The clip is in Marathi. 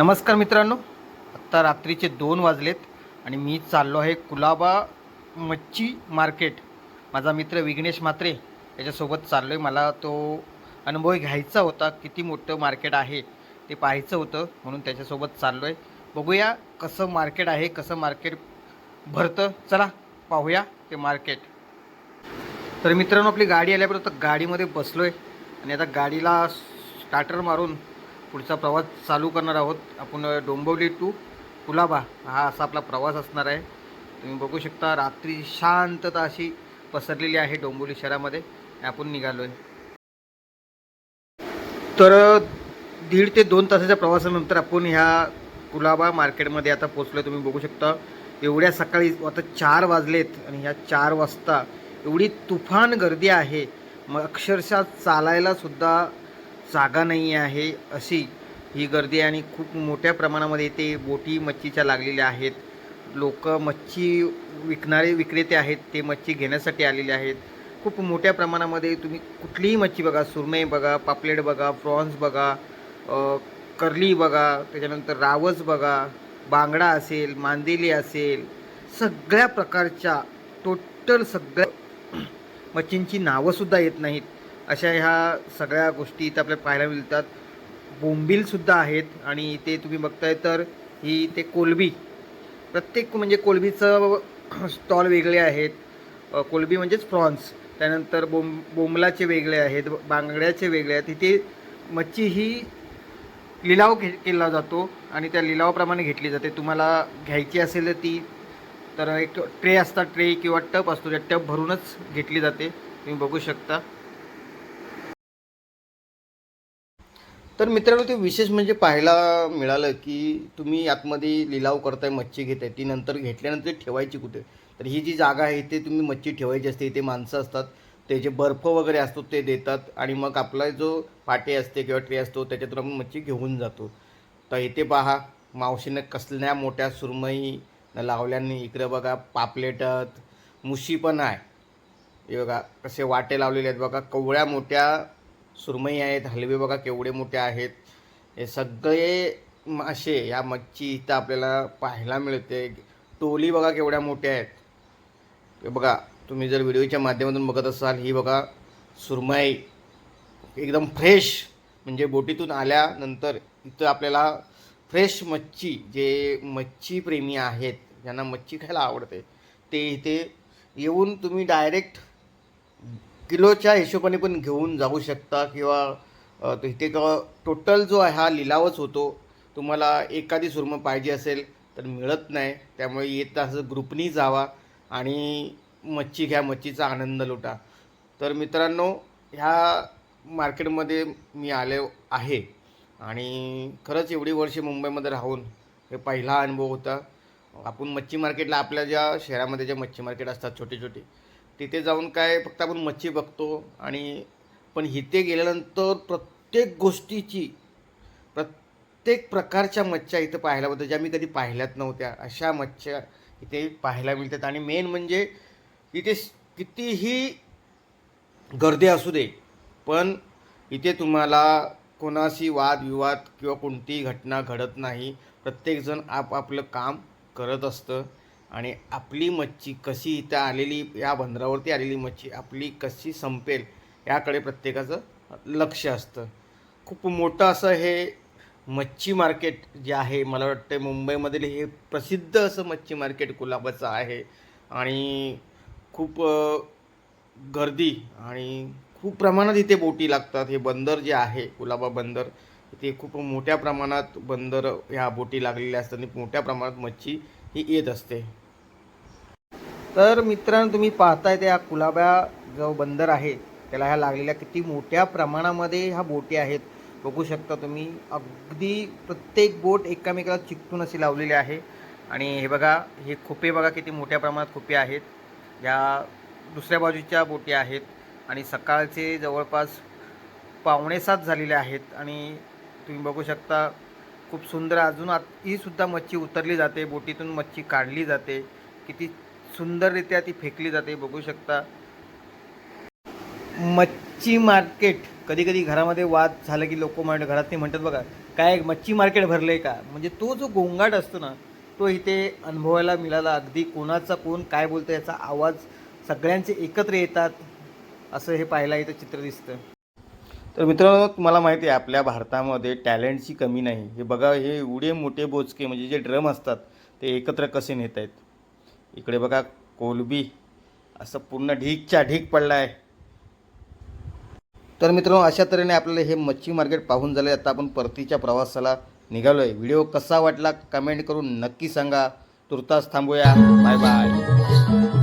नमस्कार मित्रांनो. आत्ता रात्रीचे दोन वाजलेत आणि मी चाललो आहे कुलाबा मच्छी मार्केट. माझा मित्र विघ्नेश म्हात्रे याच्यासोबत चाललो आहे मला तो अनुभव घ्यायचा होता किती मोठं मार्केट आहे ते पाहायचं होतं म्हणून त्याच्यासोबत चाललो आहे बघूया कसं मार्केट आहे कसं मार्केट भरतं. चला पाहूया ते मार्केट. तर मित्रांनो आपली गाडी आल्यापर्यंत गाडीमध्ये बसलो आहे आणि आता गाडीला स्टार्टर मारून पुढचा प्रवास चालू करणार आहोत. आपण डोंबिवली टू कुलाबा हा असा आपला प्रवास असणार आहे. तुम्ही बघू शकता रात्री शांतता अशी पसरलेली आहे डोंबिवली शहरामध्ये. आपण निघालो आहे तर दीड ते दोन तासाच्या प्रवासानंतर आपण ह्या कुलाबा मार्केटमध्ये आता पोचलो तुम्ही बघू शकता एवढ्या सकाळी आता चार वाजलेत आणि ह्या चार वाजता एवढी तुफान गर्दी आहे. मग अक्षरशः चालायला सुद्धा जागा नाही आहे अशी ही गर्दी आणि खूप मोठ्या प्रमाणामध्ये इथे बोटी मच्छीच्या लागलेल्या आहेत. लोक मच्छी विकणारे विक्रेते आहेत ते मच्छी घेण्यासाठी आलेले आहेत. खूप मोठ्या प्रमाणामध्ये तुम्ही कुठलीही मच्छी बघा सुरमई बघा पापलेट बघा प्रॉन्स बघा कर्ली बघा त्याच्यानंतर रावस बघा बांगडा असेल मांदेली असेल सगळ्या प्रकारच्या टोटल सगळ्या मच्छींची नावंसुद्धा येत नाहीत. अशा ह्या सगळ्या गोष्टी इथं आपल्याला पाहायला मिळतात. बोंबीलसुद्धा आहेत आणि ते तुम्ही बघताय तर ही ते कोलबी. प्रत्येक म्हणजे कोलबीचं स्टॉल वेगळे आहेत. कोलबी म्हणजेच प्रॉन्स त्यानंतर बोंब बोंबलाचे वेगळे आहेत बांगड्याचे वेगळे आहेत. तिथे मच्छी ही लिलाव घे केला जातो आणि त्या लिलावाप्रमाणे घेतली जाते. तुम्हाला घ्यायची असेल तर ती तर एक ट्रे असतात ट्रे किंवा टप असतो. त्या टप भरूनच घेतली जाते. तुम्ही बघू शकता. तर मित्रांनो ते विशेष म्हणजे पाहायला मिळालं की तुम्ही आतमध्ये लिलाव करताय मच्छी घेताय ती नंतर घेतल्यानंतर ठेवायची कुठे? तर ही जी जागा आहे इथे तुम्ही मच्छी ठेवायची असते इथे माणसं असतात ते जे बर्फ वगैरे असतो ते देतात आणि मग आपला जो पाटे असते किंवा ट्रे असतो त्याच्यातून आपण मच्छी घेऊन जातो. तर इथे पहा मावशीनं कसल्या मोठ्या सुरमई लावल्याने इकडं बघा पापलेटत मुशी पण आहे. हे बघा कसे वाटे लावलेले आहेत बघा कवळ्या मोठ्या सुरमई आहेत हलवे बघा केवढे मोठे आहेत. हे सगळे मासे या मच्छी इथं आपल्याला पाहायला मिळते. टोली बघा केवढ्या मोठ्या आहेत. बघा तुम्ही जर व्हिडिओच्या माध्यमातून बघत असाल ही बघा सुरमई. एकदम फ्रेश म्हणजे बोटीतून आल्यानंतर इथं आपल्याला फ्रेश मच्छी जे मच्छी प्रेमी आहेत ज्यांना मच्छी खायला आवडते ते इथे येऊन तुम्ही डायरेक्ट किलोच्या हिशोबाने पण घेऊन जाऊ शकता किंवा इथे टोटल जो आहे हा लिलावच होतो. तुम्हाला एखादी सुरमं पाहिजे असेल तर मिळत नाही. त्यामुळे येत असं ग्रुपनी जावा आणि मच्छी घ्या मच्छीचा आनंद लुटा. तर मित्रांनो ह्या मार्केटमध्ये मी आले आहे आणि खरंच एवढी वर्षे मुंबईमध्ये राहून हे पहिला अनुभव होता. आपण मच्छी मार्केटला आपल्या ज्या शहरामध्ये ज्या मच्छी मार्केट असतात छोटे छोटे तिथे जाऊन काय फक्त आपण मच्छी बघतो आणि पण इथे गेल्यानंतर प्रत्येक गोष्टीची प्रत्येक प्रकारच्या मच्छ्या इथं पाहायला मिळतात ज्या मी कधी पाहिल्यात नव्हत्या. अशा मच्छ्या इथे पाहायला मिळतात. आणि मेन म्हणजे इथे कितीही गर्दी असू दे पण इथे तुम्हाला कोणाशी वादविवाद किंवा कोणतीही घटना घडत नाही. प्रत्येकजण आपापलं काम करत असतं. आणि आपली मच्छी कशी इथं आलेली या बंदरावरती आलेली मच्छी आपली कशी संपेल याकडे प्रत्येकाचं लक्ष असतं. खूप मोठं असं हे मच्छी मार्केट जे आहे मला वाटतं मुंबईमधील हे प्रसिद्ध असं मच्छी मार्केट कुलाबाचं आहे. आणि खूप गर्दी आणि खूप प्रमाणात इथे बोटी लागतात. हे बंदर जे आहे कुलाबा बंदर इथे खूप मोठ्या प्रमाणात बंदर ह्या बोटी लागलेल्या असतात आणि मोठ्या प्रमाणात मच्छी ही येत असते. तर मित्रांनो तुम्ही पाहताय त्या कुलाबा जो बंदर आहे. त्याला ह्या लागलेल्या किती मोठ्या प्रमाणामध्ये ह्या बोटी आहेत. बघू शकता तुम्ही अगदी प्रत्येक बोट एकामेकाला चिकटून अशी लावलेली आहे. आणि हे बघा हे खोपे बघा किती मोठ्या प्रमाणात खोपे आहेत. ह्या दुसऱ्या बाजूच्या बोटी आहेत. आणि सकाळचे जवळपास पावणेसात झालेले आहेत. आणि तुम्ही बघू शकता खूप सुंदर. अजून आत ही सुद्धा मच्छी उतरली जाते. बोटीतून मच्छी काढली जाते. किती सुंदररित्या ती फेकली जाते बघू शकता. मच्छी मार्केट कधी कधी घरामध्ये वाद झालं की लोक म्हणतात घरात ते म्हणतात बघा काय मच्छी मार्केट भरलं आहे का? म्हणजे तो जो गोंगाट असतो ना तो इथे अनुभवायला मिळाला. अगदी कोणाचा कोण काय बोलतं याचा आवाज सगळ्यांचे एकत्र येतात असं हे पाहायला इथं चित्र दिसतं. तर मित्रांनो तुम्हाला माहिती आहे आपल्या भारतामध्ये टॅलेंटची कमी नाही. हे बघा हे एवढे मोठे बोचके म्हणजे जे ड्रम असतात ते एकत्र कसे नेत आहेत इकडे बघा कोलबी. असं पूर्ण ढीकच्या ढीक पडला आहे तर मित्रांनो अशा तऱ्हेने आपल्याला हे मच्छी मार्केट पाहून झालं आता आपण परतीच्या प्रवासाला निघालो आहे व्हिडिओ कसा वाटला कमेंट करून नक्की सांगा. तुर्तास थांबूया. Bye bye.